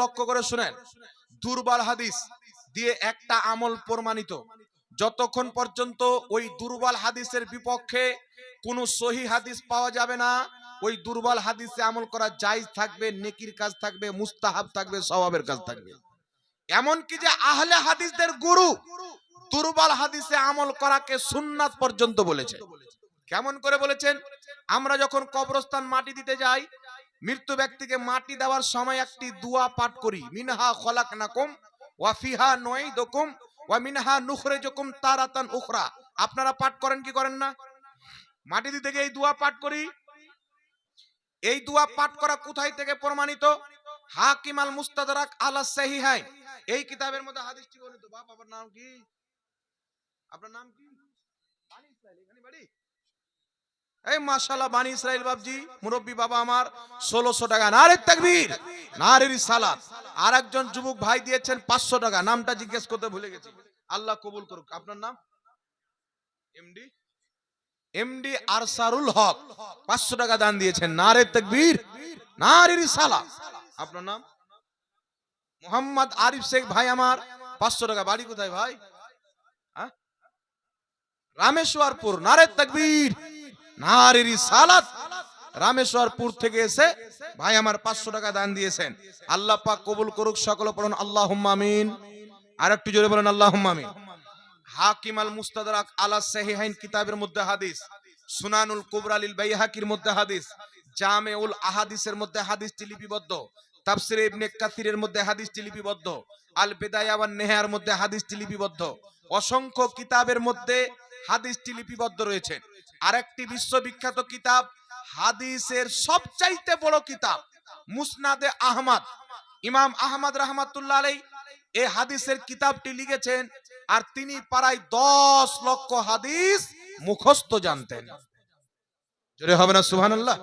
লক্ষ্য করে শুনেন। দুর্বল হাদিস দিয়ে একটা আমল প্রমাণিত। যতক্ষণ পর্যন্ত ওই দুর্বল হাদিসের বিপক্ষে কোনো সহি হাদিস পাওয়া যাবে না, ওই দুর্বল হাদিসে আমল করা জায়েজ থাকবে, নেকির কাজ থাকবে, মুস্তাহাব থাকবে, সওয়াবের কাজ থাকবে। এমন কি যে আহলে হাদিসদের গুরু দুর্বল হাদিসে আমল করাকে সুন্নাত পর্যন্ত বলেছে। কেমন করে বলেছেন? আমরা যখন কবরস্থান মাটি দিতে যাই মৃত্যু ব্যক্তিকে মাটি দেওয়ার সময় একটি দুয়া পাঠ করি। মিনহা খলাক খলাকনাকুম ওয়া ফিহা নুঈদুকুম ওয়া মিনহা নুখরিজুকুম তারাতান উখরা। আপনারা পাঠ করেন কি করেন না? মাটি দিতে গিয়ে এই দুয়া পাঠ করি। এই দুয়া পাঠ করা কোথায় থেকে প্রমাণিত? হাকিম আল মুস্তাদরাক আলা সাহিহাইন এই কিতাবের মধ্যে হাদিসটি বর্ণিত। বাপ, আপনার নাম কি? আপনার নাম কি? বাড়ি। এই মাশাআল্লাহ, বানি ইসরাইল বাবজি মুরব্বী বাবা আমার, ষোলোশো টাকা। নারে তাকবীর, নারের সালাত। আর একজন যুবক ভাই দিয়েছেন পাঁচশো টাকা। নামটা জিজ্ঞেস করতে ভুলে গেছি। আল্লাহ কবুল করুক। আপনার নাম? MD MD Arsarul Haque. পাঁচশো টাকা দান দিয়েছেন। নারে তাকবীর, নারের সালাত। আপনার নাম? মোহাম্মদ আরিফ শেখ ভাই আমার। পাঁচশো টাকা। বাড়ি কোথায় ভাই? হ্যাঁ? রামেশ্বরপুর। নারে তাকবীর। নারের সালাত। রামেশ্বরপুর থেকে এসে ভাই আমার পাঁচশো টাকা দান দিয়েছেন। আল্লাহ পাক কবুল করুক, সকলে পড়ুন আল্লাহ আমিন। আর একটু জোরে বলেন আল্লাহ আমিন। হাকিম আল মুস্তাদরাক আলা সাহিহাইন কিতাবের মধ্যে হাদিস, সুনানুল কুবরালিল বাইহাকির মধ্যে হাদিস, জামেউল আহাদিসের মধ্যে হাদিসটি লিপিবদ্ধ, তাফসিরে ইবনে কাসিরের মধ্যে হাদিসটি লিপিবদ্ধ, আল বেদায়া ওয়ান নেহার মধ্যে হাদিসটি লিপিবদ্ধ। অসংখ্য কিতাবের মধ্যে হাদিসটি লিপিবদ্ধ রয়েছে। আরেকটি বিশ্ববিখ্যাত কিতাব, হাদিসের সবচাইতে বড় কিতাব, মুসনাদে আহমদ। ইমাম আহমদ রহমাতুল্লাহ আলাই এই হাদিসের কিতাবটি লিখেছেন আর তিনি প্রায় দশ লক্ষ হাদিস মুখস্থ জানতেন। জোরে হবে না, সুবহানাল্লাহ?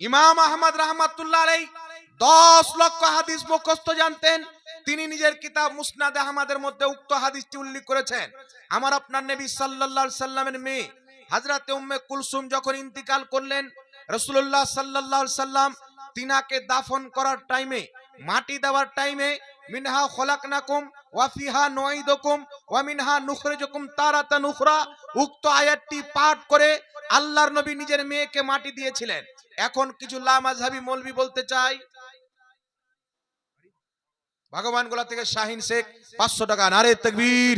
ইমাম আহমদ রহমাতুল্লাহ দশ লক্ষ হাদিস মুখস্থ জানতেন। তিনি নিজের কিতাব মুসনাদ আহমদের মধ্যে উক্ত হাদিসটি উল্লেখ করেছেন। আমার আপনার নবী সাল্লাল্লাহু সাল্লামের মেয়ে হযরতে উম্মে কুলসুম যখন ইন্তিকাল করলেন, রাসূলুল্লাহ সাল্লাল্লাহু আলাইহি সাল্লাম তিনাকে দাফন করার টাইমে, মাটি দেওয়ার টাইমে, মিনহা খলাকনাকুম ওয়া ফিহা নুঈদুকুম ওয়া মিনহা নুখরিজুকুম তারাতান উখরা, উক্ত আয়াতটি পাঠ করে আল্লাহর নবী নিজের মেয়েকে মাটি দিয়েছিলেন। এখন কিছু লামাজহাবি মৌলবি বলতে চাই। ভগবান গোলা থেকে শাহিন শেখ, পাঁচশো টাকা, নারে তকবীর,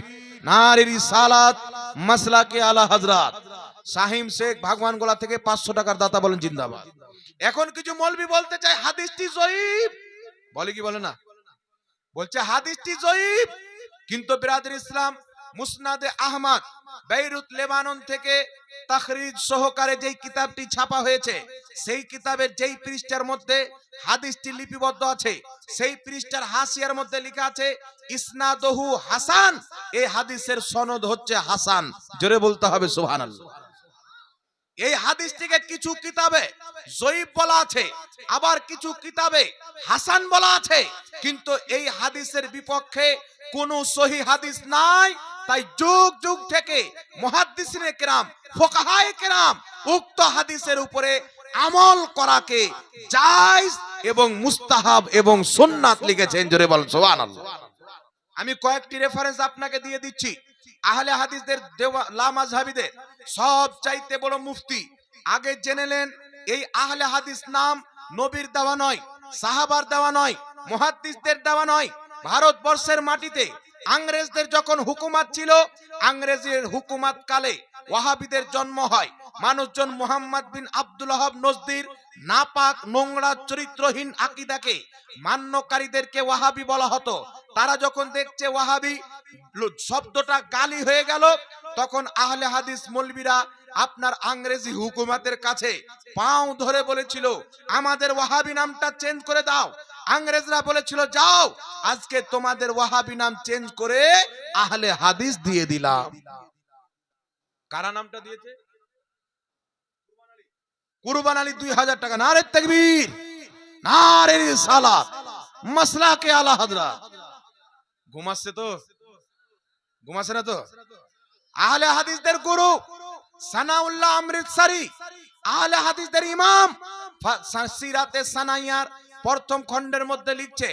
নারে রিসালাত, মাসলাকে আলা হযরত শাহিম শেখ ভগবান গোলা থেকে পাঁচশো টাকার দাতা বলেন জিন্দাবাদ। এখন কিছু মৌলবি বলতে চাই হাদিসটি জয়ীব। বলে কি বলে না? বলছে, হাদিসটি জয়ীব। কিন্তু বিরাদর ইসলাম মুসনাদে আহমদ, বেইরুত লেবানন থেকে তাখরিজ সহকারে যেই কিতাবটি ছাপা হয়েছে, সেই কিতাবের যেই পৃষ্ঠার মধ্যে হাদিসটি লিপিবদ্ধ আছে, সেই পৃষ্ঠার হাসিয়ার মধ্যে লেখা আছে, ইসনাদহু হাসান। এই হাদিসের সনদ হচ্ছে হাসান। জোরে বলতে হবে, সুবহানাল্লাহ। এই হাদিসটিকে কিছু কিতাবে জয়ীব বলা আছে, আবার কিছু কিতাবে হাসান বলা আছে, কিন্তু এই হাদিসের বিপক্ষে কোনো সহি হাদিস নাই, তাই যুগ যুগ থেকে মুহাদ্দিসিনে কেরাম, ফোকাহায়ে কেরাম উক্ত হাদিসের উপরে আমল করাকে জায়েজ এবং মুস্তাহাব এবং সুন্নাত লিখেছেন, জোরে বল সুবহানাল্লাহ। আমি কয়েকটি রেফারেন্স আপনাকে দিয়ে দিচ্ছি। আহলে হাদিসদের দেওয়া লামাজহাবিদের সব চাইতে বড় মুফতি। আগে জেনে নেন, এই আহলে হাদিস নাম নবীর দেওয়া নয়, সাহাবার দেওয়া নয় মহাদিসদের দেওয়া নয়। ভারতবর্ষের মাটিতে আংরেজদের যখন হুকুমাত ছিল, আংরেজের হুকুমাত কালে ওয়াহাবিদের জন্ম হয়। মানুষজন মোহাম্মদ বিন আব্দুল ওয়াহাব নজদির, নাপাক, নোংরা, চরিত্রহীন আকিদাকে মান্যকারীদেরকে ওয়াহাবি বলা হতো। তারা যখন দেখছে ওয়াহাবি শব্দটা গালি হয়ে গেল, তখন আহলে হাদিস মৌলবীরা আপনার আংরেজি হুকুমাতের কাছে পাও ধরে বলেছিল, আমাদের ওয়াহাবি নামটা চেঞ্জ করে দাও। আংরেজরা বলেছিল, যাও, আজকে তোমাদের ওয়াহাবি নাম চেঞ্জ করে আহলে হাদিস দিয়ে দিলাম। কারা নামটা দিয়েছে? কুরবান আলী দুই হাজার টাকা। নারে তকবীর। নারে সালাত। মাসলাকে আলা হাজরা ঘুমাচ্ছে তো? ঘুমাচ্ছে না তো? আহলে হাদিসদের গুরু সানাউল্লাহ অমৃতসরি আহলে হাদিসদের ইমাম সিরাতে সানাইয়ার প্রথম খণ্ডের মধ্যে লিখছে,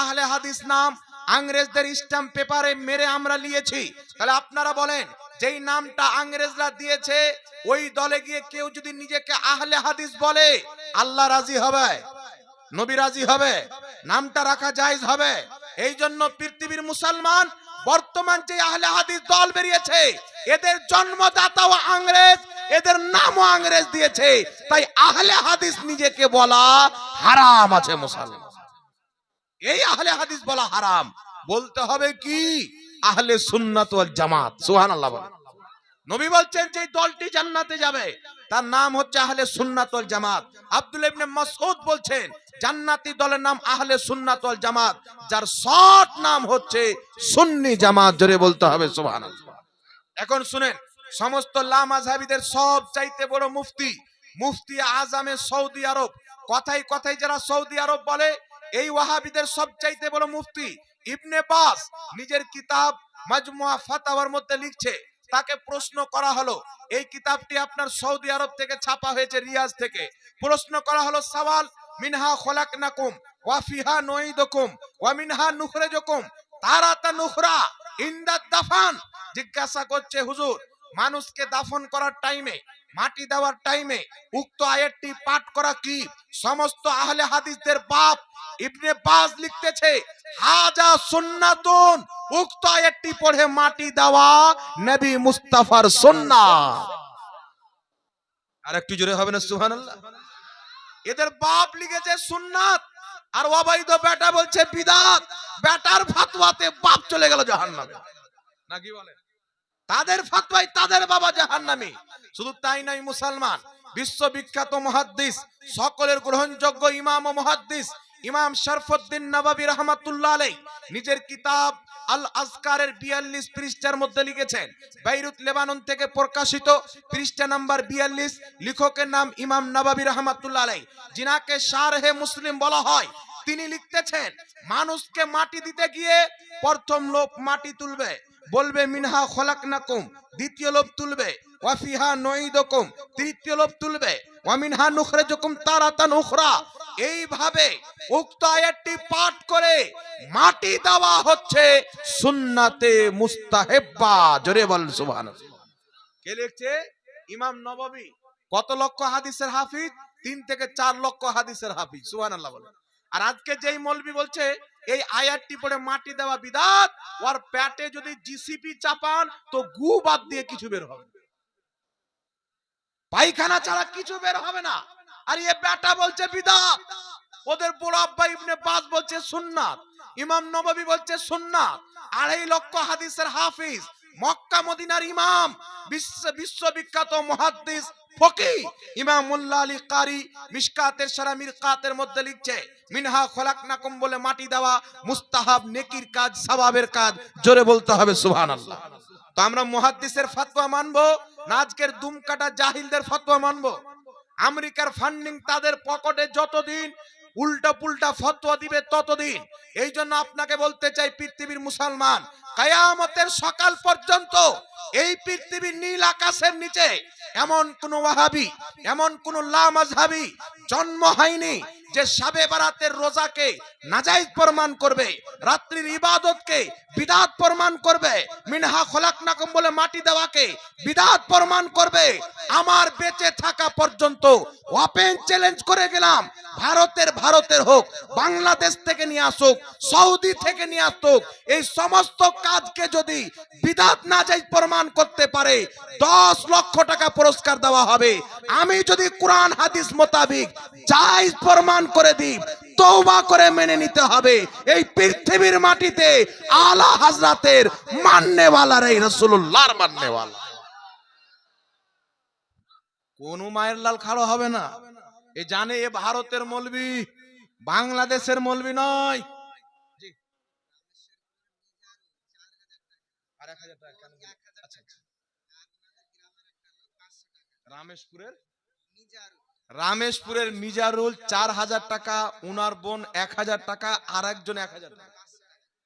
আহলে হাদিস নাম আংরেজদের স্ট্যাম্প পেপারে মেরে আমরা নিয়েছি। তাহলে আপনারা বলেন যেই নামটা আংরেজরা দিয়েছে, ওই দলে গিয়ে কেউ যদি নিজেকে আহলে হাদিস বলে, আল্লাহ রাজি হবে, নবী রাজি হবে, নামটা রাখা জায়েজ হবে। এই জন্য পৃথিবীর মুসলমান বর্তমান যে আহলে হাদিস দল বেরিয়েছে, এদের জন্মদাতাও আংরেজ, এদের নামও আংরেজ দিয়েছে। তাই আহলে হাদিস নিজেকে বলা হারাম আছে মুসলমান। এই আহলে হাদিস বলা হারাম। বলতে হবে কি? আহলে সুন্নাত জামাত, সুবহানাল্লাহ বলেন। নবী বলছেন যে দলটি জান্নাতে যাবে, তার নাম হচ্ছে আহলে সুন্নাত জামাত। আব্দুল ইবনে মাসউদ বলছেন, জান্নাতি দলের নাম আহলে সুন্নাত জামাত, যার শর্ট নাম হচ্ছে সুন্নি জামাত, জোরে বলতে হবে, সুবহানাল্লাহ। এখন শুনেন, সমস্ত লামাজহাবিদের সব চাইতে বড় মুফতি মুফতি আজামে সৌদি আরব। কথাই কথাই যারা সৌদি আরব বলে, এই ওয়াহাবিদের সব চাইতে বড় মুফতি ইবনে বাস নিজের কিতাব মাজমুয়া ফাতাওয়ার মধ্যে লিখছে, তাকে প্রশ্ন করা হলো, এই কিতাবটি আপনার সৌদি আরব থেকে ছাপা হয়েছে রিয়াজ থেকে? প্রশ্ন করা হলো, সওয়াল, মিনহা খলাকনাকুম, ওয়া ফিহা নুঈদুকুম, ওয়া মিনহা নুখরিজুকুম, তারাতা নুখরা ইন্দা দাফান। জিজ্ঞাসা করছে হুজুর মানুষকে দাফন করার টাইমে মাটি দেওয়ার টাইমে উক্ত আয়াতটি পাঠ করা কি? সমস্ত আহলে হাদিসদের বাপ ইবনে বাজ লিখতেছে, হাজা সুন্নাতুন। উক্ত আয়াতটি পড়ে মাটি দেওয়া নবী মুস্তাফার সুন্নাত। আর একটু জোরে হবে না, সুবহানাল্লাহ? এদের বাপ লিখেছে সুন্নাত, আর অবৈধ বেটা বলছে বিদাত। বেটার ফাতওয়াতে বাপ চলে গেল জাহান্নামে। নাকি বলে? তাদের ফাতওয়ায় তাদের বাবা জাহান্নামী। শুধু তাই নয়, মুসলমান, বিশ্ববিখ্যাত মুহাদ্দিস, সকলের গ্রহণযোগ্য ইমাম ও মুহাদ্দিস, ইমাম শরফুদ্দিন নবাবী রহমাতুল্লাহ আলাই নিজের কিতাব আল আজকারের বিয়াল্লিশ পৃষ্ঠার মধ্যে লিখেছেন। বাইরুত, লেবানন থেকে প্রকাশিত পৃষ্ঠা নাম্বার বিয়াল্লিশ, লেখকের নাম ইমাম নবাবী রহমাতুল্লাহ আলাই যিনাকে শারহে মুসলিম বলা হয়, তিনি লিখতেছেন, মানুষকে মাটি দিতে গিয়ে প্রথম লোক মাটি তুলবে। বলবে, মিনহা খলাকনাকুম। দ্বিতীয় লোক তুলবে, ওয়াফিহা নঈদুকুম। তৃতীয় লোক তুলবে ওয়ামিনহা নুখরিজুকুম তারাতান উখরা। এইভাবে উক্ত আয়াতটি পাঠ করে মাটি দেওয়া হচ্ছে সুন্নাতে মুস্তাহেব্বা। জোরে বল, সুবহানাল্লাহ। কে লিখছে? ইমাম নববী। কত লক্ষ হাদিসের হাফিজ? তিন থেকে চার লক্ষ হাদিসের হাফিজ। সুবহানাল্লাহ বলে আর আজকে যেই মৌলবি বলছে এই আয়াতটি পড়ে মাটি দেওয়া বিদাত, ওর পেটে যদি জিসিপি চাপান, তো গু বাদ দিয়ে কিছু বের হবে পায়খানা ছাড়া কিছু বের হবে না। আর এ বেটা বলছে বিদাত। ওদের বড় আব্বা ইবনে বাস বলছে সুন্নাত। ইমাম নববী বলছে সুন্নাত। আড়াই লক্ষ হাদিসের হাফিজ, মক্কা মদিনার ইমাম, বিশ্ব বিশ্ববিখ্যাত মুহাদ্দিস ফকি। ইমাম মুল্লা আলী কারি সারা মিরকাতের মধ্যে লিখছে, মিনহা বলে মাটি দেওয়া মুস্তাহাব নেকির কাজ কাজ, জোরে বলতে হবে তো আমরা ফতোয়া আজকের দুমকাটা জাহিলদের ফতোয়া মানবো? আমেরিকার ফান্ডিং তাদের পকেটে যতদিন উল্টা পুল্টা ফতোয়া দিবে ততদিন। এই জন্য আপনাকে বলতে চাই, পৃথিবীর মুসলমান কায়ামতের সকাল পর্যন্ত এই পৃথিবীর নীল আকাশের নিচে এমন কোন ওয়াহাবি, এমন কোন লামাজহাবি জন্ম হয়নি যে সাবে বারাতের রোজাকে নাজাইজ প্রমাণ করবে, রাত্রির ইবাদতকে বিদাত প্রমাণ করবে, মিনহা খোলাকনাকম বলে মাটি দেওয়াকে বিদাত প্রমাণ করবে। আমার বেঁচে থাকা পর্যন্ত ওপেন চ্যালেঞ্জ করে গেলাম, ভারতের ভারতের হোক, বাংলাদেশ থেকে নিয়ে আসুক, সৌদি থেকে নিয়ে আসুক, এই সমস্ত কাজকে যদি বিদাত নাজাইজ প্রমাণ করতে পারে, দশ লক্ষ টাকা পুরস্কার দেওয়া হবে। আমি যদি কোরআন, হাদিস মোতাবিক যাই প্রমাণ করে দিই তৌবা করে মেনে নিতে হবে। এই পৃথিবীর মাটিতে আলা হাজরাতের মান্যওয়ালার এই রসুল্লাহর মান্যওয়ালা। কোন মায়ের লাল খাড়ো হবে না। এ জানে এ ভারতের মলবি, বাংলাদেশের মলবি নয় জি। আর এক হাজার টাকা কেন আচ্ছা আচ্ছা। রামেশপুরের? রামেশপুরের মিজারুল চার হাজার টাকা ওনার বোন এক হাজার টাকা টাকা।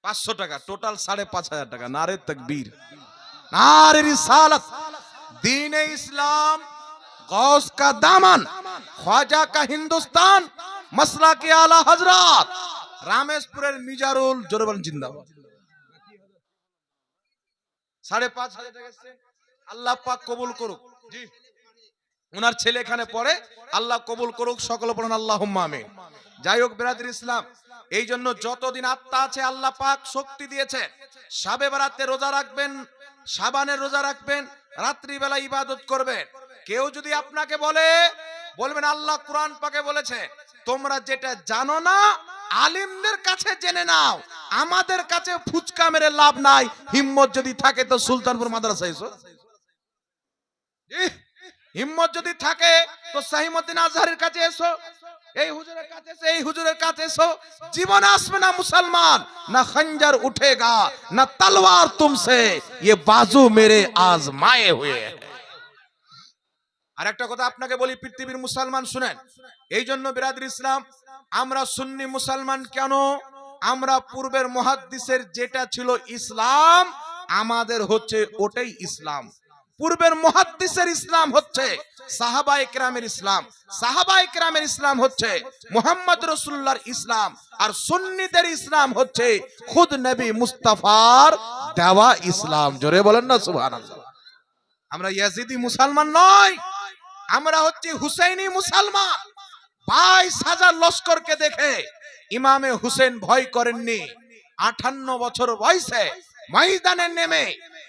পাঁচশো টাকা টোটাল সাড়ে পাঁচ হাজার টাকা। নারে নারে রিসালাত সাড়ে পাঁচ হাজার টাকা আল্লাহ পাক কবুল করুক। জি। ওনার ছেলে এখানে পড়ে। আল্লাহ কবুল করুক। সকল পড়েন আল্লাহ আমিন। যাই হোক, বেরাদির ইসলাম এই জন্য যতদিন আত্মা আছে, আল্লাহ পাক শক্তি দিয়েছে। সাবে বেড়াতে রোজা রাখবেন সাবানের রোজা রাখবেন, রাত্রিবেলা ইবাদত করবেন। কেউ যদি আপনাকে বলে, বলবেন, আল্লাহ কোরআন পাকে বলেছে, তোমরা যেটা জানো না আলিমদের কাছে জেনে নাও, আমাদের কাছে ফুচকা মেরে লাভ নাই, হিম্মত যদি থাকে তো সুলতানপুর মাদ্রাসা এসো। হিম্মত যদি থাকে তো সাহিমুদ্দিন আজহারের কাছে এসো, এই হুজুরের কাছে এসো, এই হুজুরের কাছে এসো। জীবন আসবে না মুসলমান, না খঞ্জার উঠেগা, না তলোয়ার তুমসে ये बाजू मेरे आजमाए हुए আর একটা কথা আপনাকে বলি, পৃথিবীর মুসলমান শুনেন এই জন্য বিরাদর ইসলাম আমরা সুন্নি মুসলমান কেন? আমরা পূর্বের মহাদ্দিসের যেটা ছিল ইসলাম, আমাদের হচ্ছে ওটাই ইসলাম। পূর্বের মহাদ্দিসের ইসলাম হচ্ছে সাহাবাই কেরামের ইসলাম। সাহাবাই কেরামের ইসলাম হচ্ছে মোহাম্মদ রসুল্লাহর ইসলাম। আর সুন্নিদের ইসলাম হচ্ছে খুদ নবী মুস্তাফার দেওয়া ইসলাম। জোরে বলেন না, সুবহানাল্লাহ। আমরা ইয়াজিদি মুসলমান নয়, আমরা হচ্ছে হুসেইনি মুসলমান। বাইশ হাজার লস্করকে দেখে ইমামে হুসেন ভয় করেননি। আঠান্ন বছর বয়সে ময়দানে নেমে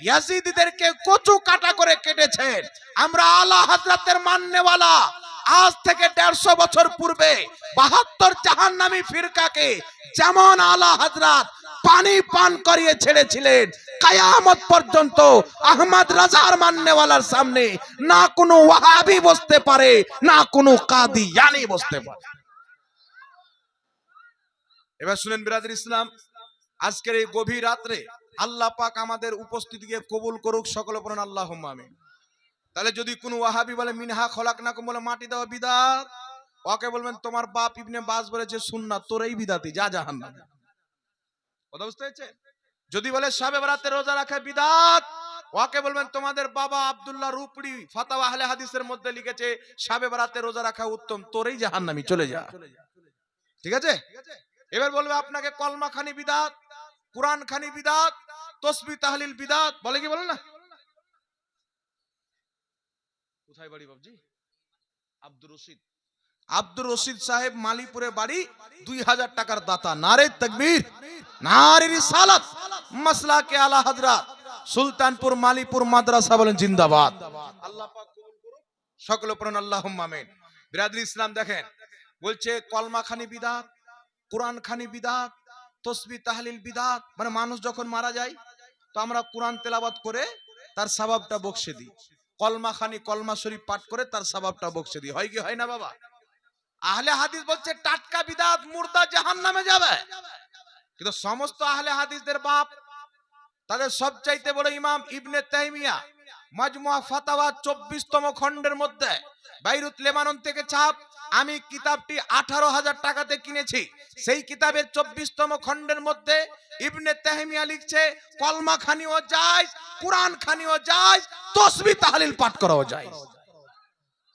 ইয়াজিদিদেরকে কচু কাটা করে কেটেছেন। আমরা আলা হাজরাতের মান্যওয়ালা। আজ থেকে দেড়শো বছর পূর্বে বাহাত্তর জাহান্নামী ফিরকাকে যেমন আলা হাজরাত পানি পান করিয়ে ছেড়েছিলেন। কায়ামত পর্যন্ত আহমদ রাজার মান্যওয়ালার সামনে না কোনো ওয়াহাবি বসতে পারে, না কোনো কাদিয়ানি বসতে পারে। এবার শুনেন বিরাদের ইসলাম, আজকের এই গভীর রাত্রে আল্লাহ পাক আমাদের উপস্থিতিকে কবুল করুক, সকল পড়েন আল্লাহ আমিন। তাহলে যদি কোনো ওয়াহাবি বলে, মিনহা খলাক না বলে, মাটি দেওয়া বিদাত ওকে বলবেন, তোমার বাপ ইবনে বাস বলেছে, সুন্নাত তোরই বিদাতি, যা জাহান্নাম। কথা বুঝতে পেরেছেন যদি বলে সাবে বরাতে রোজা রাখা বিদাত। ওকে বলবেন, তোমাদের বাবা আব্দুল্লাহ রুপড়ি ফাতাওয়া আহলে হাদিসের মধ্যে লিখেছে সাবে বরাতে রোজা রাখা উত্তম, তোরই জাহান্নামি, চলে যা। ঠিক আছে? এবার বলবে, আপনাকে কলমা খানি বিদাত কোরআন খানি বিদাত, তসবি তাহলিল বিদাত, বলে কি বলে না? কোথায় বাড়ি বাবজি? আব্দুর রশিদ। আব্দুর রশিদ সাহেব মালিপুরে বাড়ি দুই হাজার টাকার দাতা, নারে তকবীর নারে রিসালাত মাসলা কে আলা হযরত, সুলতানপুর, মালিপুর মাদ্রাসা বলেন জিন্দাবাদ। আল্লাহ পাক কবুল করুক, সকল পড়ুন আল্লাহুম্মা আমিন। বিরাদরি ইসলাম দেখেন, বলছে কলমা খানি বিদাত কোরআন খানি বিদাত, তসবি তাহলিল বিদাত মানে মানুষ যখন মারা যায়, তো আমরা কোরআন তেলাবাত করে তার সবাবটা বকশে দিই। কলমা খানি কলমা শরীফ পাঠ করে তার সবাবটা বকশে দিই। হয় কি, হয় না বাবা? আহলে হাদিস বলছে, টাটকা বিদাত মুর্দা জাহান নামে যাবে। কিন্তু সমস্ত আহলে হাদিসদের বাপ, তাদের সবচাইতে বড় ইমাম ইবনে তাইমিয়া, মাজমুয়া ফাতাওয়া চব্বিশতম খণ্ডের মধ্যে, বাইরুত লেবানন থেকে ছাপ, আমি কিতাবটি আঠারো হাজার টাকাতে কিনেছি। সেই কিতাবের চব্বিশতম খণ্ডের মধ্যে ইবনে তাহমিয়া লিখছে, কলমা খানিও যায়, কোরআন খানিও যায়, তসবি তাহলিল পাঠ করাও যায়।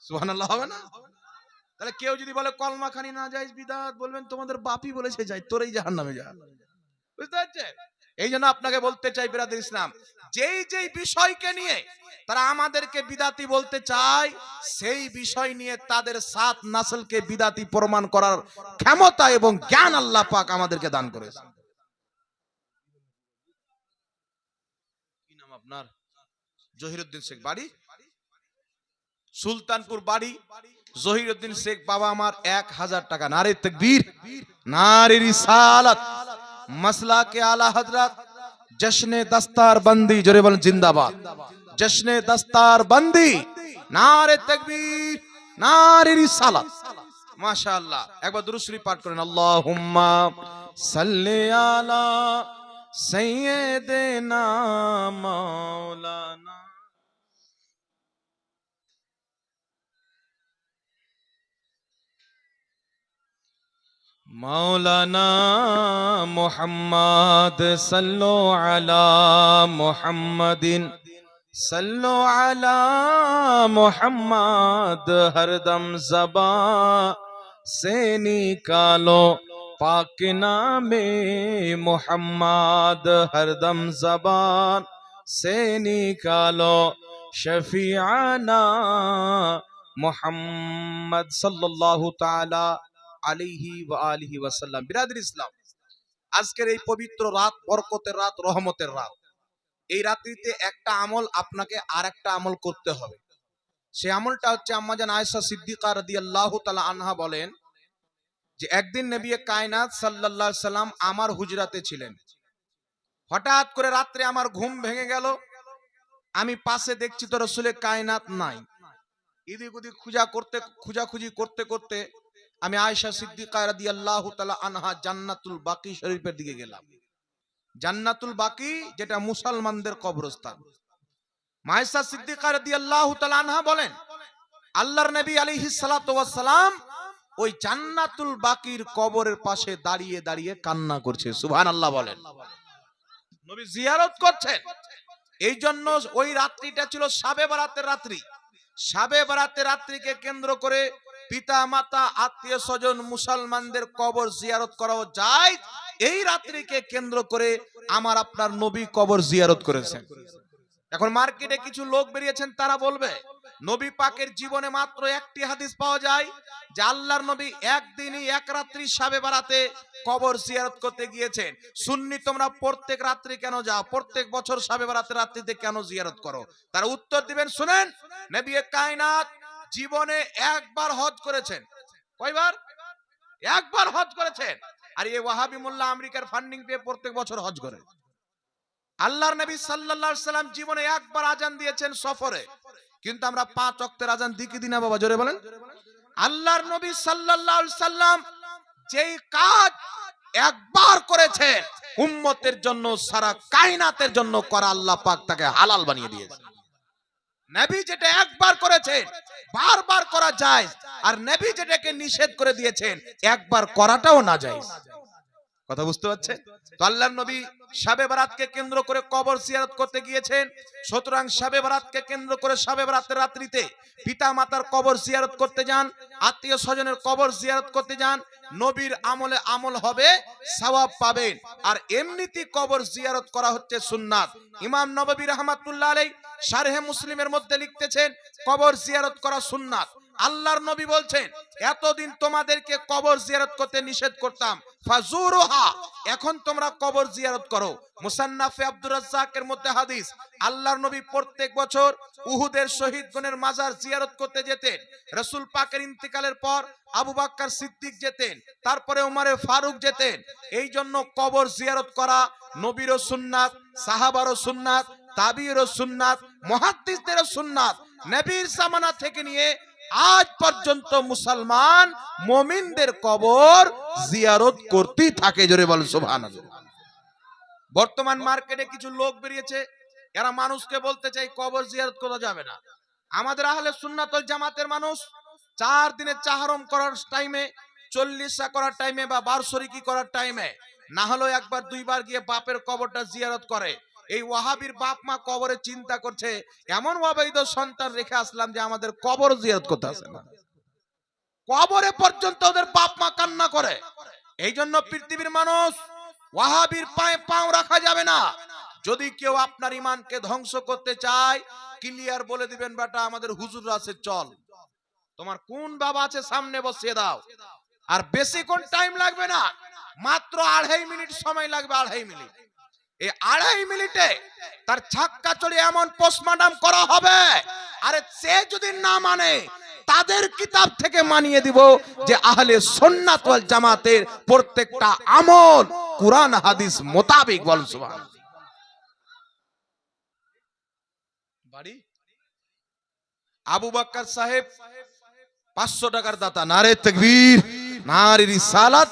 সুবহানাল্লাহ হবে না? তাহলে কেউ যদি বলে কলমা খানি না যায় বিদাত, বলবেন, তোমাদের বাপই বলেছে যাই, তোরই জাহান্নামে যা। বুঝতে পারছেন? এই জন্য আপনাকে বলতে চাই, বিরাদের ইসলাম, যেই যেই বিষয়কে নিয়ে তারা আমাদেরকে বিদাতি বলতে চায়, সেই বিষয় নিয়ে তাদের সাত নাসলকে বিদাতি প্রমাণ করার ক্ষমতা এবং জ্ঞান আল্লাহ পাক আমাদেরকে দান করেছে। নাম আপনার? জহিরুদ্দিন শেখ, বাড়ি? সুলতানপুর বাড়ি? জহিরুদ্দিন শেখ বাবা আমার এক হাজার টাকা নারে তকবীর নারে রিসালাত মসলা কে আলা হজরত জশ্নে দস্তার বন্দি, জোরে বলেন জিন্দাবাদ, জশ্নে দস্তার বন্দি নারে তকবীর নারে রিসালাত মাশাআল্লাহ, একবার দুরূদ শরীফ পাঠ করেন, আল্লাহুম্মা সাল্লি আলা সাইয়্যিদিনা মাওলানা مولانا محمد صلوا على محمد. صلوا على محمد ہر دم زبا سے کالو پاک نام محمد ہر دم زبان سے کالو شفیعنا محمد صلی اللہ تعالی আলাইহি ওয়া আলিহি ওয়াসাল্লাম। বিরাদর ইসলাম। আজকের এই পবিত্র রাত বরকতের রাত, রহমতের রাত। এই রাত্রিতে একটা আমল আপনাকে আর একটা আমল করতে হবে। সে আমলটা হচ্ছে আম্মাজান আয়েশা সিদ্দিকা রাদিয়াল্লাহু তাআলা আনহা বলেন যে, একদিন নবী কায়নাত আলাইহি সাল্লাম আমার হুজরাতে ছিলেন। হঠাৎ করে রাত্রে আমার ঘুম ভেঙে গেল। আমি পাশে দেখছি তো রসুলে কায়নাত নাই। এদিক ওদিক খুঁজা করতে, খুঁজাখুঁজি করতে করতে আমি আয়েশা সিদ্দিকা রাদিয়াল্লাহু তাআলা আনহা জান্নাতুল বাকি শরীফের দিকে গেলাম। জান্নাতুল বাকি, যেটা মুসলমানদের কবরস্থান। মায়েশা সিদ্দিকা রাদিয়াল্লাহু তাআলা আনহা বলেন, আল্লাহর নবী ওয়াস সালাম ওই জান্নাতুল বাকির কবরের পাশে দাঁড়িয়ে দাঁড়িয়ে কান্না করছে, সুবহানাল্লাহ বলেন। নবী জিয়ারত করছেন। এই জন্য ওই রাত্রিটা ছিল সাবে বারাতের রাত্রি। সাবে বারাতের রাত্রিকে কেন্দ্র করে পিতা মাতা আত্মীয় স্বজন মুসলমানদের কবর জিয়ারত করাও যায় এই রাত্রিকে কেন্দ্র করে আমার আপনার নবী কবর জিয়ারত করেছেন। এখন মার্কেটে কিছু লোক বেরিয়েছেন, তারা বলবে, নবী পাকের জীবনে মাত্র একটি হাদিস পাওয়া যায় যে আল্লাহর নবী একদিনই এক রাত্রি সাবে বারাতে কবর জিয়ারত করতে গিয়েছেন। সুন্নি, তোমরা প্রত্যেক রাত্রি কেন যাও? প্রত্যেক বছর সাবে বারাতে রাত্রিতে কেন জিয়ারত করো? তারা উত্তর দিবেন, শুনেন, নবী কায়নাত জীবনে একবার হজ করেছেন। কয়বার? একবার হজ করেছেন। আর এই ওয়াহাবি মোল্লা আমেরিকার ফান্ডিং পেয়ে প্রত্যেক বছর হজ করে। আল্লাহর নবী সাল্লাল্লাহু সাল্লাম জীবনে একবার আজান দিয়েছেন সফরে। কিন্তু আমরা পাঁচ অক্তের আজান দিকি দিনা বাবা? জোরে বলেন। আল্লাহর নবী সাল্লাল্লাহু সাল্লাম যেই কাজ একবার করেছেন, উম্মতের জন্য, সারা কায়নাতের জন্য করা আল্লাহ পাক তাকে হালাল বানিয়ে দিয়েছে নবী যেটা একবার করেছেন, বারবার করা যায়, আর নবী যেটাকে নিষেধ করে দিয়েছেন, একবার করাটাও না যায়। কথা বুঝতে পারছেন? তো আল্লাহর নবী শাবে বারাতকে কেন্দ্র করে কবর জিয়ারত করতে গিয়েছেন। সুতরাং সাবে বারাতকে কেন্দ্র করে সাবে বারাতের রাত্রিতে পিতা মাতার কবর জিয়ারত করতে যান, আত্মীয় স্বজনের কবর জিয়ারত করতে যান, নবীর আমলে আমল হবে, সওয়াব পাবেন। আর এমনিতে কবর জিয়ারত করা হচ্ছে সুন্নাত। ইমাম নববী রহমাতুল্লাহ আলাই শারহে মুসলিমের মধ্যে লিখতেছেন, কবর জিয়ারত করা সুন্নাত। আল্লাহর নবী বলছেন, এতদিন তোমাদেরকে কবর জিয়ারত করতে নিষেধ করতাম। ফাজুরুহা, এখন তোমরা কবর জিয়ারত করো। মুসান্নাফে আব্দুর রাজ্জাকের মধ্যে হাদিস, আল্লাহর নবী প্রত্যেক বছর উহুদের শহীদগণের মাজার জিয়ারত করতে যেতেন। রসুল পাকের ইন্তিকালের পর আবু বাক্কার সিদ্দিক যেতেন, তারপরে উমারে ফারুক যেতেন। এই জন্য কবর জিয়ারত করা নবীরও সুন্নাত, সাহাবারও সুন্নাত তাবিরও সুন্নাত, মহাদ্দিসদেরও সুন্নাত। নবীর জামানা থেকে নিয়ে আজ পর্যন্ত মুসলমান মমিনদের কবর জিয়ারত করতেই থাকে, জোরে বলেন সুবহানাল্লাহ। বর্তমান মার্কেটে কিছু লোক বেরিয়েছে, এরা মানুষকে বলতে চাই কবর জিয়ারত করা যাবে না। আমাদের আহলে সুন্নাতল জামাতের মানুষ চার দিনে চাহরম করার টাইমে, চল্লিশা করার টাইমে বা বারশরিকি করার টাইমে, না হলেও একবার দুইবার গিয়ে বাপের কবরটা জিয়ারত করে। এই ওয়াহাবির বাপ মা কবরে চিন্তা করছে, এমন অবৈধ সন্তান রেখে আসলাম যে আমাদের কবর জিয়ারত করতে আসে না। কবরে পর্যন্ত ওদের বাপ মা কান্না করে। এই জন্য পৃথিবীর মানুষ ওয়াহাবির পায়ে পাও রাখা যাবে না। যদি কেউ আপনার ইমানকে ধ্বংস করতে চায়, ক্লিয়ার বলে দিবেন, বেটা, আমাদের হুজুর আছে, চল। তোমার কোন বাবা আছে, সামনে বসিয়ে দাও। আর বেশি কোন টাইম লাগবে না, মাত্র আড়াই মিনিট সময় লাগবে, আড়াই মিনিট। এই আড়াই মিনিটে তার ছাক্কা চড়ে এমন পোস্টমর্টম করা হবে। আরে সে যদি না মানে তাদের কিতাব থেকে মানিয়ে দিব যে আহলে সুন্নাত ওয়াল জামাতের প্রত্যেকটা আমল কুরআন, হাদিস মোতাবেক বল, সুবহান। বাড়ি? আবু বাক্কার সাহেব পাঁচশো টাকার দাতা, নারে তকবীর, নারে রিসালাত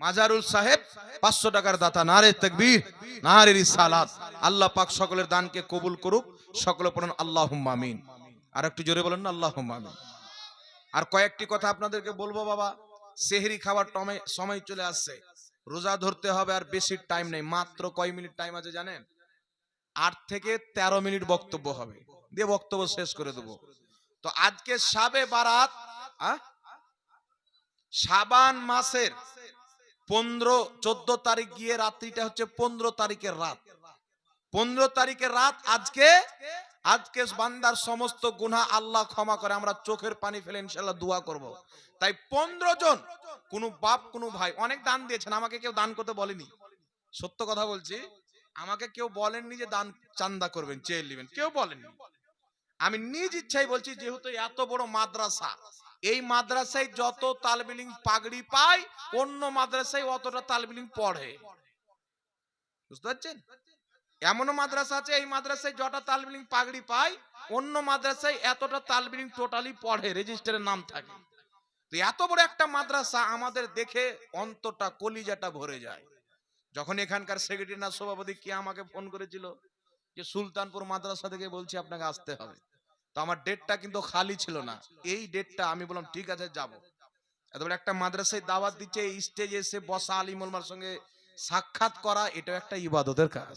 মাজারুল সাহেব, পাঁচশো টাকার দাতা, নারে তকবীর, নারে রিসালাত। আল্লাহ পাক সকলের দানকে কবুল করুক, সকলে পড়েন আল্লাহ আমিন। আর একটু জোরে বলেন না আল্লাহ আমিন। আর কয়েকটি কথা আপনাদেরকে বলব বাবা। সেহরি খাবার সময় চলে আসছে। রোজা ধরতে হবে আর বেশি টাইম নেই। মাত্র কয় মিনিট টাইম আছে জানেন? আট থেকে তেরো মিনিট বক্তব্য হবে। দিয়ে বক্তব্য শেষ করে দেবো। তো আজকে সাবে বারাত, আ? শাবান মাসের পনেরো, চোদ্দ তারিখ গিয়ে রাত্রিটা হচ্ছে পনেরো তারিখের রাত। পনেরো তারিখের রাত আজকে আজকে বান্দার সমস্ত গুনাহ আল্লাহ ক্ষমা করে, আমরা চোখের পানি ফেলে ইনশাল্লাহ দোয়া করব। তাই পনেরো জন, কোন বাপ, কোন ভাই, অনেক দান দিয়েছেন, আমাকে কেউ দান করতে বলেনি। সত্য কথা বলছি, আমাকে কেউ বলেননি যে দান চান্দা করবেন, চেয়ে নেবেন, কেউ বলেননি। আমি নিজ ইচ্ছাই বলছি, যেহেতু এত বড় মাদ্রাসা এই মাদ্রাসায় যত তালবিলিং পাগড়ি পায় অন্য মাদ্রাসায় অতটা তালবিলিং পড়ে। বুঝতে পারছেন? এমনও মাদ্রাসা আছে, এই মাদ্রাসায় যটা তালবিলিং পাগড়ি পায় অন্য মাদ্রাসায় এতটা তালবিলিং টোটালি পড়ে, রেজিস্টারের নাম থাকে। তো এত বড় একটা মাদ্রাসা আমাদের দেখে অন্তটা কলিজাটা ভরে যায়। যখন এখানকার সেক্রেটারি না সভাপতি কে আমাকে ফোন করেছিল যে, সুলতানপুর মাদ্রাসা থেকে বলছি আপনাকে আসতে হবে। তো আমার ডেটটা কিন্তু খালি ছিল না। এই ডেটটা আমি বললাম, ঠিক আছে, যাব। এত বড় একটা মাদ্রাসায় দাওয়াত দিচ্ছে স্টেজে এসে বসা আলিমুলমার সঙ্গে সাক্ষাৎ করা, এটাও একটা ইবাদতের কাজ।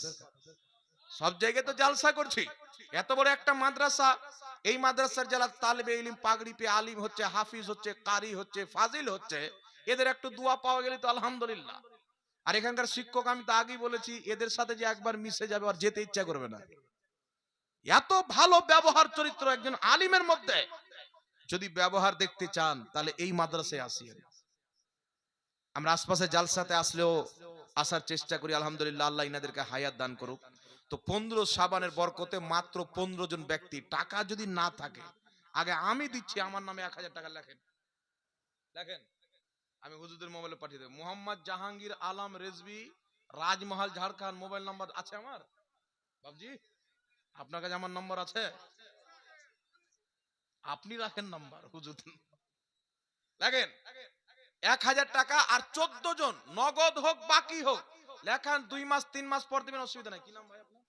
সব জায়গায় তো জালসা করছি। এত বড় একটা মাদ্রাসা, এই মাদ্রাসার যারা তালবে ইলিম, পাগড়ি পেয়ে আলিম হচ্ছে, হাফিজ হচ্ছে, কারি হচ্ছে, ফাজিল হচ্ছে, এদের একটু দোয়া পাওয়া গেলে তো আলহামদুলিল্লাহ। আর এখানকার শিক্ষক, আমি তো আগেই বলেছি, এদের সাথে যে একবার মিশে যাবে আর যেতে ইচ্ছা করবে না। এত ভালো ব্যবহার চরিত্র একজন আলিমের মধ্যে। যদি ব্যবহার দেখতে চান, তাহলে এই মাদ্রাসায় আসিয়েন। আমরা আশপাশে জালসাতে আসলেও আসার চেষ্টা করি, আলহামদুলিল্লাহ, আল্লাহ ইনাদেরকে হায়াত দান করুক। তো পনেরো সাবানের বরকতে মাত্র পনেরো জন ব্যক্তি, টাকা যদি না থাকে, আগে আমি দিচ্ছি, আমার নামে এক হাজার টাকা লেখেন। লেখেন? আমি হুজুরদের মোবাইলে পাঠিয়ে দেবো। মোহাম্মদ জাহাঙ্গীর আলম রেজবি রাজমহল ঝাড়খণ্ড, মোবাইল নাম্বার আছে আমার? বাবজি আপনার কাছে আমার নম্বর আছে? আপনি রাখেন নাম্বার, হুজুর। লেখেন এক হাজার টাকা আর চোদ্দ জন, নগদ হোক, বাকি হোক, লেখান দুই মাস, তিন মাস পর দেবেন, অসুবিধা নাই। কি নাম ভাই আপনার?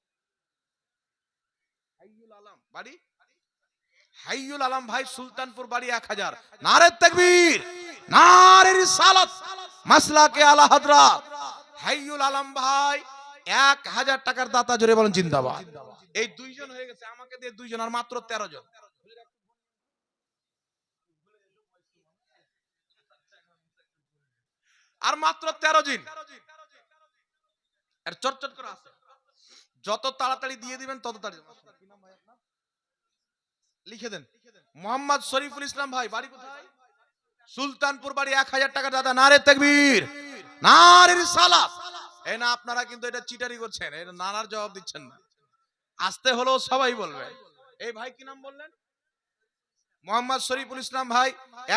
বাড়ি? ভাই, সুলতানপুর বাড়ি এক হাজার। নারে তকবীর, নারে রিসালাত, মাসলাকে আলা আলম ভাই এক হাজার টাকার দাতা জোরে বলেন জিন্দাবাদ। এই দুইজন হয়ে গেছে, আমাকে দিয়ে দুইজন আর মাত্র তেরো জন। আর মাত্র তেরো জন। আর চটচট করে আসে যত তাড়াতাড়ি দিয়ে দিবেন, তত তাড়াতাড়ি লিখে দেন। মোহাম্মদ শরীফুল ইসলাম ভাই, বাড়ি কোথায়? সুলতানপুর বাড়ি, এক হাজার টাকা দাদা নারে তেকবীর, নারে সালাত এই না, আপনারা কিন্তু এটা চিটারি করছেন নানার জবাব দিচ্ছেন না। আসতে হলেও সবাই বলবে। এই ভাই কি নাম বললেন? মোহাম্মদ শরীফুল ইসলাম ভাই,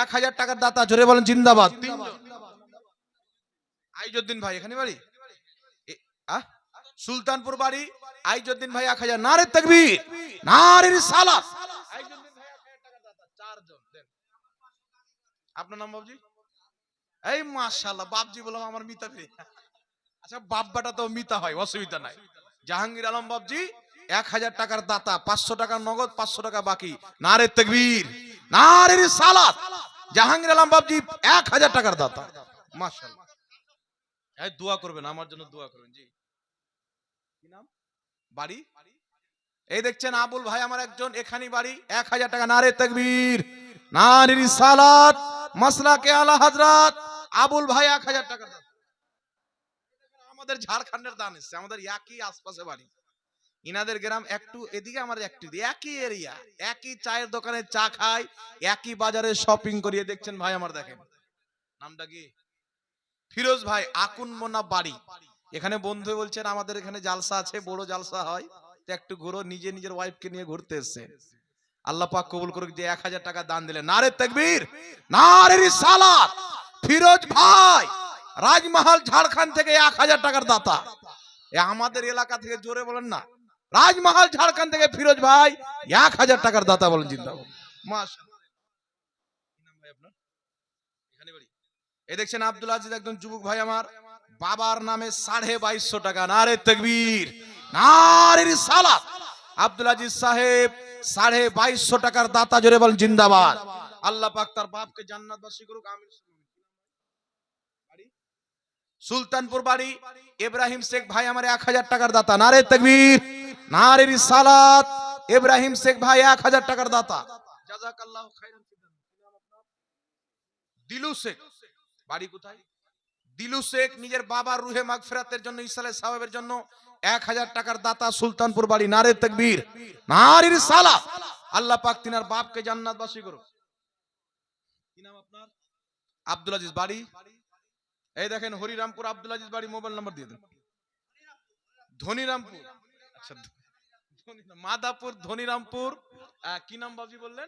এক হাজার টাকার দাতা, জোরে বলেন জিন্দাবাদ। আইজুদ্দিন ভাই, এখানে বাড়ি? সুলতানপুর বাড়ি? আইজুদ্দিন ভাই এক হাজার। নারে তকবীর নারে সালাত। আপনার নাম বাবজি? এই মাশাআল্লাহ, বাবজি বললাম আমার মিতা ফিরে আচ্ছা বাব্বাটা তো মিতা হয়, অসুবিধা নাই। জাহাঙ্গীর আলম বাবজি এক হাজার টাকার দাতা, পাঁচশো টাকা নগদ, পাঁচশো টাকা বাকি। নারে তকবীর নারে সালাত। জাহাঙ্গীর আলম বাবজি এক হাজার টাকার দাতা। এই দোয়া করবেন, আমার জন্য দোয়া করবেন, জি। বাড়ি? এই দেখছেন আবুল ভাই আমার একজন এখানে বাড়ি। এক হাজার টাকা নারে তকবীর নারে সালাত, মাসলাকে আলা হাজরাত আবুল ভাই এক হাজার টাকা দান। আমাদের ঝাড়খণ্ডের দান এসছে, আমাদের একই আশপাশে বাড়ি। ইনাদের গ্রাম একটু এদিকে আমার একটু একই এরিয়া একই চায়ের দোকানে চা খাই, একই বাজারে শপিং করিয়ে দেখছেন ভাই আমার দেখেন, নামটা কি? ফিরোজ ভাই, আকুন মোনা বাড়ি। এখানে বন্ধু বলছেন, আমাদের এখানে জালসা আছে, বড় জালসা হয়। তো একটু ঘুরো, নিজে নিজের ওয়াইফকে নিয়ে ঘুরতে এসছে। আল্লাহ পাক কবুল করুক, যে এক হাজার টাকা দান দিলেন। নারে তকবীর, নারে রিসালাত। ফিরোজ ভাই রাজমহল ঝাড়খণ্ড থেকে এক হাজার টাকার দাতা। এ আমাদের এলাকা থেকে জোরে বলেন না। রাজমহল ঝাড়খণ্ড থেকে ফিরোজ ভাই এক হাজার টাকার দাতা বলেন বাড়ি। এই দেখছেন আব্দুল একজন যুবক ভাই আমার। বাবার নামে সাড়ে বাইশশো টাকা। নারে তকবীর। নারে সালাত আব্দুল আজিজ সাহেব সাড়ে বাইশশো টাকার দাতা জোরে বলেন জিন্দাবাদ। আল্লাহ পাক তার বাপকে জান্নাতবাসী করুক বাড়ি? সুলতানপুর বাড়ি, ইব্রাহিম শেখ ভাই আমার এক হাজার টাকার দাতা। নারে তকবীর, নারে সালাত ইব্রাহিম শেখ ভাই এক হাজার টাকার দাতা? দিলু শেখ, বাড়ি কোথায়? দিলু শেখ নিজের বাবার রুহে মাগফিরাতের জন্য ইসালে সাহেবের জন্য এক হাজার টাকার দাতা সুলতানপুর বাড়ি। নারে তকবীর নারীর সালা আল্লাহ পাক তিনার বাপকে জান্নাতবাসী করো কি নাম আপনার? আব্দুল আজিজ, বাড়ি? এই দেখেন হরিরামপুর আব্দুল আজিজ বাড়ি মোবাইল নাম্বার দিয়ে দেন। ধনিরামপুর। আচ্ছা মাদাপুর, ধনিরামপুর। কি নাম বাবজি বললেন?